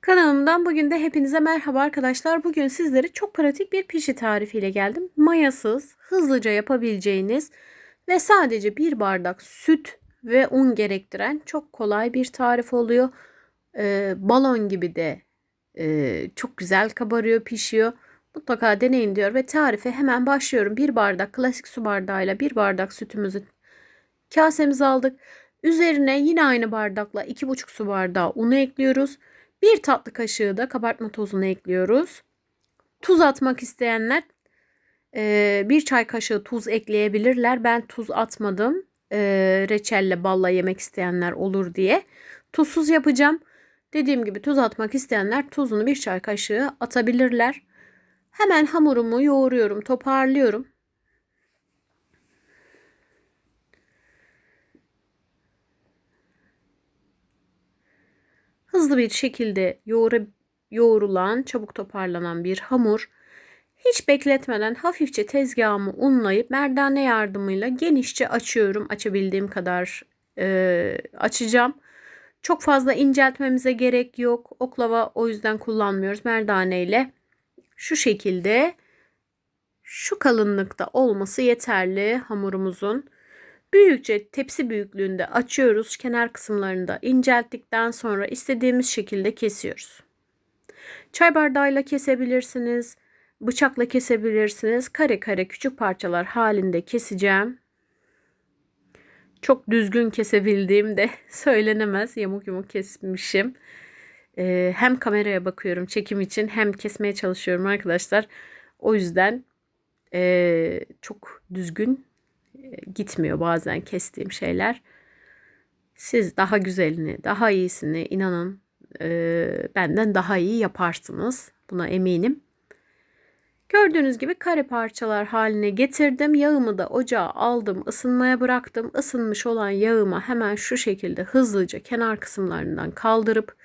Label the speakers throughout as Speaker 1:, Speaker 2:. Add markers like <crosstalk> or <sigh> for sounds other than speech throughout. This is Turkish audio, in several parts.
Speaker 1: Kanalımdan bugün de hepinize merhaba arkadaşlar. Bugün sizlere çok pratik bir pişi tarifiyle geldim. Mayasız, hızlıca yapabileceğiniz ve sadece bir bardak süt ve un gerektiren çok kolay bir tarif oluyor. Ee, balon gibi de e, çok güzel kabarıyor, pişiyor. Mutlaka deneyin diyor ve tarife hemen başlıyorum. Bir bardak klasik su bardağıyla bir bardak sütümüzü kasemize aldık. Üzerine yine aynı bardakla 2,5 su bardağı unu ekliyoruz. Bir tatlı kaşığı da kabartma tozunu ekliyoruz. Tuz atmak isteyenler e, bir çay kaşığı tuz ekleyebilirler. Ben tuz atmadım. E, reçelle balla yemek isteyenler olur diye. Tuzsuz yapacağım. Dediğim gibi tuz atmak isteyenler tuzunu bir çay kaşığı atabilirler. Hemen hamurumu yoğuruyorum, toparlıyorum. Hızlı bir şekilde yoğura, yoğrulan, çabuk toparlanan bir hamur. Hiç bekletmeden hafifçe tezgahımı unlayıp merdane yardımıyla genişçe açıyorum. Açabildiğim kadar e, açacağım. Çok fazla inceltmemize gerek yok. Oklava o yüzden kullanmıyoruz. Merdane ile şu şekilde şu kalınlıkta olması yeterli hamurumuzun. Büyükçe tepsi büyüklüğünde açıyoruz. Kenar kısımlarını da incelttikten sonra istediğimiz şekilde kesiyoruz. Çay bardağıyla kesebilirsiniz. Bıçakla kesebilirsiniz. Kare kare küçük parçalar halinde keseceğim. Çok düzgün kesebildiğim de <laughs> söylenemez. Yamuk yumuk kesmişim. Ee, hem kameraya bakıyorum çekim için hem kesmeye çalışıyorum arkadaşlar. O yüzden e, çok düzgün gitmiyor bazen kestiğim şeyler. Siz daha güzelini, daha iyisini inanın e, benden daha iyi yaparsınız. Buna eminim. Gördüğünüz gibi kare parçalar haline getirdim. Yağımı da ocağa aldım, ısınmaya bıraktım. Isınmış olan yağımı hemen şu şekilde hızlıca kenar kısımlarından kaldırıp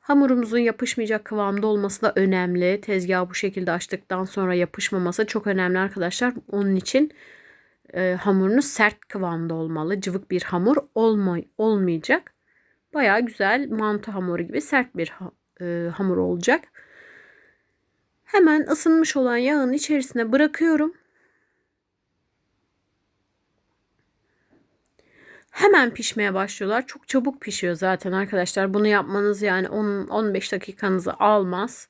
Speaker 1: hamurumuzun yapışmayacak kıvamda olması da önemli. Tezgahı bu şekilde açtıktan sonra yapışmaması çok önemli arkadaşlar. Onun için e, hamurunuz sert kıvamda olmalı. Cıvık bir hamur olma, olmayacak. Baya güzel mantı hamuru gibi sert bir ha, e, hamur olacak. Hemen ısınmış olan yağın içerisine bırakıyorum. Hemen pişmeye başlıyorlar. Çok çabuk pişiyor zaten arkadaşlar. Bunu yapmanız yani 10-15 dakikanızı almaz.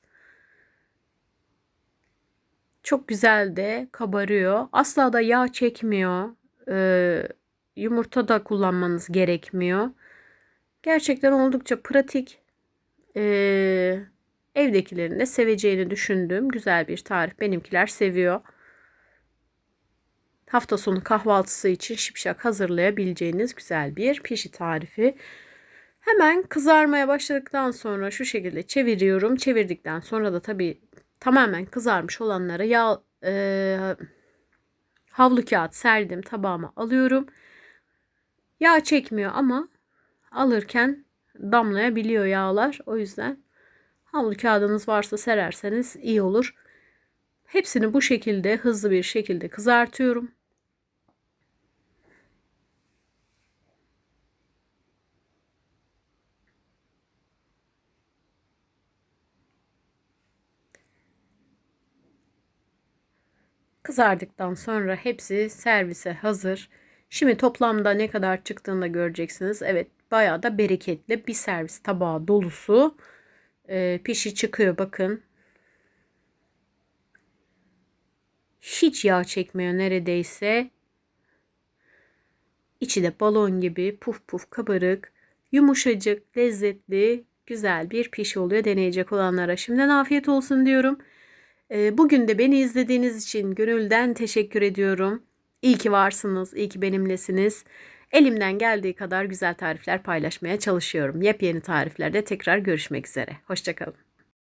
Speaker 1: Çok güzel de kabarıyor. Asla da yağ çekmiyor. Ee, yumurta da kullanmanız gerekmiyor. Gerçekten oldukça pratik. Ee, evdekilerin de seveceğini düşündüğüm güzel bir tarif. Benimkiler seviyor. Hafta sonu kahvaltısı için şipşak hazırlayabileceğiniz güzel bir pişi tarifi. Hemen kızarmaya başladıktan sonra şu şekilde çeviriyorum. Çevirdikten sonra da tabii tamamen kızarmış olanları yağ e, havlu kağıt serdim tabağıma alıyorum. Yağ çekmiyor ama alırken damlayabiliyor yağlar. O yüzden havlu kağıdınız varsa sererseniz iyi olur. Hepsini bu şekilde hızlı bir şekilde kızartıyorum. Kızardıktan sonra hepsi servise hazır. Şimdi toplamda ne kadar çıktığını da göreceksiniz. Evet bayağı da bereketli bir servis tabağı dolusu e, pişi çıkıyor bakın. Hiç yağ çekmiyor neredeyse. İçi de balon gibi puf puf kabarık, yumuşacık, lezzetli, güzel bir pişi oluyor deneyecek olanlara. Şimdiden afiyet olsun diyorum. Ee, bugün de beni izlediğiniz için gönülden teşekkür ediyorum. İyi ki varsınız, iyi ki benimlesiniz. Elimden geldiği kadar güzel tarifler paylaşmaya çalışıyorum. Yepyeni tariflerde tekrar görüşmek üzere. Hoşçakalın.